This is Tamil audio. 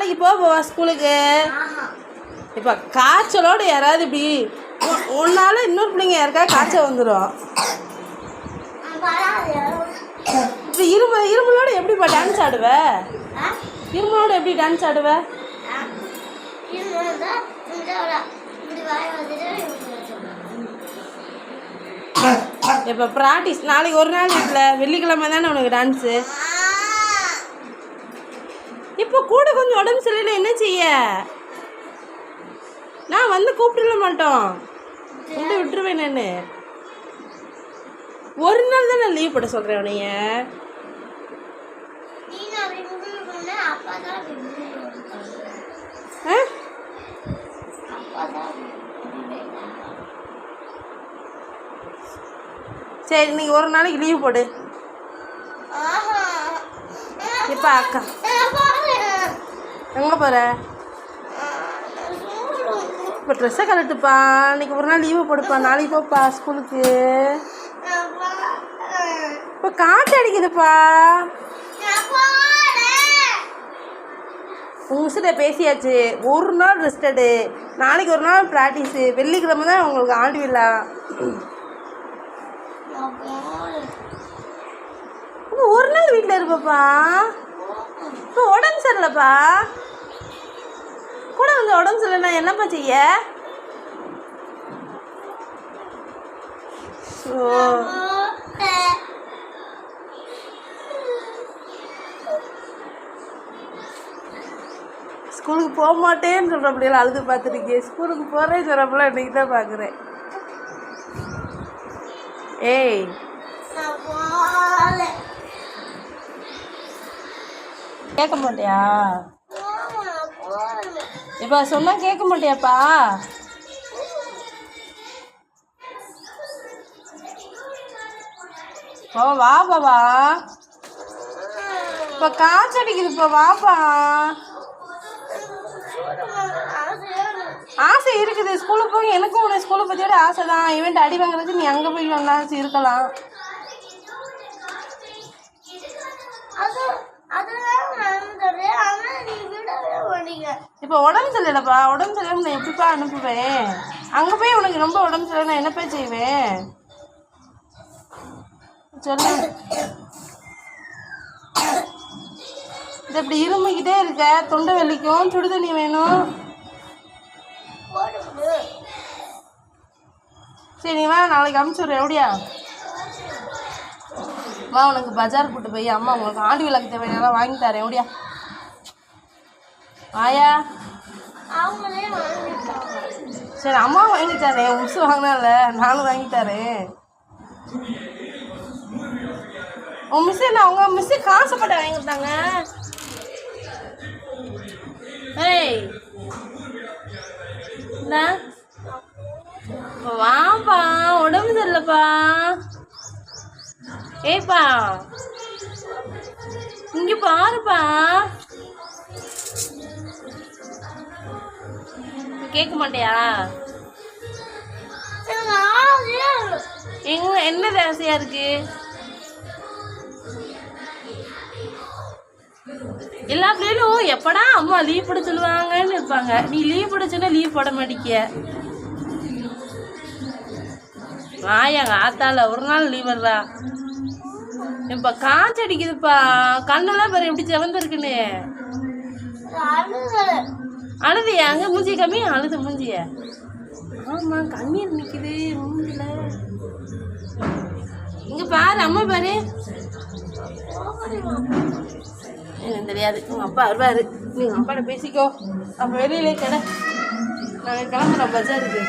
நாளைக்கு போவா ஸ்கூலுக்கு. இப்போ காய்ச்சலோடு யாராவது இப்படி உன்னால இன்னொரு பிள்ளைங்க யாருக்கா காய்ச்சல் வந்துடும் இப்போ இரும்பு இரும்பலோட எப்படிப்பா டான்ஸ் ஆடுவ? இரும்பலோட எப்படி டான்ஸ் ஆடுவ? இப்போ ப்ராக்டிஸ் நாளைக்கு ஒரு நாள் வீட்டில் வெள்ளிக்கிழமை தானே உனக்கு டான்ஸு இப்போ கூட கொஞ்சம் உடம்பு சரியில்லை என்ன செய்ய? நான் வந்து கூப்பிடல மாட்டோம். வந்து விட்டுருவேன் நான். ஒரு நாள் தான் நான் லீவ் போட சொல்கிறேன் உனைய சரி நீ ஒரு நாளைக்கு லீவ் போடு. இப்போ அக்கா. எங்கே போகிற இப்போ ட்ரெஸ்ஸை கலட்டுப்பா இன்னைக்கு ஒரு நாள் லீவு போடுப்பா. நாளைக்கு போப்பா ஸ்கூலுக்கு. இப்போ காற்று அடிக்குதுப்பா. உங்கள் பேசியாச்சு. ஒரு நாள் ரெஸ்டடு நாளைக்கு ஒரு நாள் ப்ராக்டிஸு வெள்ளிக்கிழமை தான் உங்களுக்கு ஆண்டு விழா. ஒரு நாள் வீட்டில் இருப்பப்பா. இப்போ உடம்பு சரியில்லைப்பா. வந்து உடம்பு சரியில்லைன்னா என்னப்பா செய்ய? ஓ ஸ்கூலுக்கு போக மாட்டேன்னு சொல்கிற பிள்ளைகள் அழுது பார்த்துருக்கேன் ஸ்கூலுக்கு போகிறேன்னு சொல்கிறப்பெல்லாம் இன்றைக்கி தான் பார்க்குறேன். ஏய். கேட்க மாட்டியா? இப்போ சொன்னால் கேட்க மாட்டியாப்பா? ஓ வா பாபா இப்போ காய்ச்சடிக்குதுப்பா வாப்பா ஆசை இருக்குது. ஸ்கூலுக்கு போய் எனக்கும் உன்னை ஸ்கூலை பற்றியோட ஆசை தான் இவன்ட்டு அடி வாங்குறதுக்கு நீ அங்கே போய் ஒன்றாச்சு இருக்கலாம். இப்போ உடம்பு சரியில்லைப்பா. உடம்பு சரியில்லை நான் எப்படிப்பா அனுப்புவேன்? அங்கே போய் உனக்கு ரொம்ப உடம்பு சரியில்லை நான் என்னப்பா செய்வேன்? சொல்லு. இது இப்படி இருமிக்கிட்டே இருக்க. தொண்டை வலிக்கும் சுடு தண்ணி வேணும். சரி வா. நாளைக்கு அமுச்சுடுறேன் எப்படியா? வா உனக்கு பஜார் கூட்டு போய் அம்மா உங்களுக்கு ஆண்டு விளக்கு தேவையான வாங்கி தரேன். எப்படியா? ஆயா. சரி அம்மா வாங்கி தரேன் மிஸ் வாங்கினால நானும் வாங்கி தரேன் உன் மிஸ் என்ன அவங்க மிஸ் காசுப்பட்ட வாங்கி கொடுத்தாங்க? ஏய். வாப்பா உடம்பு சரியில்லைப்பா. ஏப்பா இங்க பாருப்பா. கேட்க மாட்டியா? எங்க என்ன ஆசையா இருக்கு? எல்லா பிள்ளைகளும் எப்படா அம்மா லீவ் போட சொல்லுவாங்கன்னு இருப்பாங்க. நீ லீவ் போட சொன்னா லீவ் போட மாட்டிக்க. ஆயாங்க ஆத்தால ஒரு நாள் லீவ் வர்றா. இப்போ காய்ச்சல் அடிக்குதுப்பா. கண்ணெல்லாம் பாரு எப்படி செவந்து இருக்குன்னு அழுதியா அங்க மூஞ்சி கம்மி அழுது மூஞ்சிய. ஆமா கண்ணீர் நிக்குது மூஞ்சில. இங்க பாரு அம்மா பாரு. எனக்கு தெரியாது உங்க அப்பா வருவாரு. நீங்க அப்பாட்ட பேசிக்கோ. அப்ப வெளியில கடை. நாங்க கிளம்புறோம் பஜாருக்கு.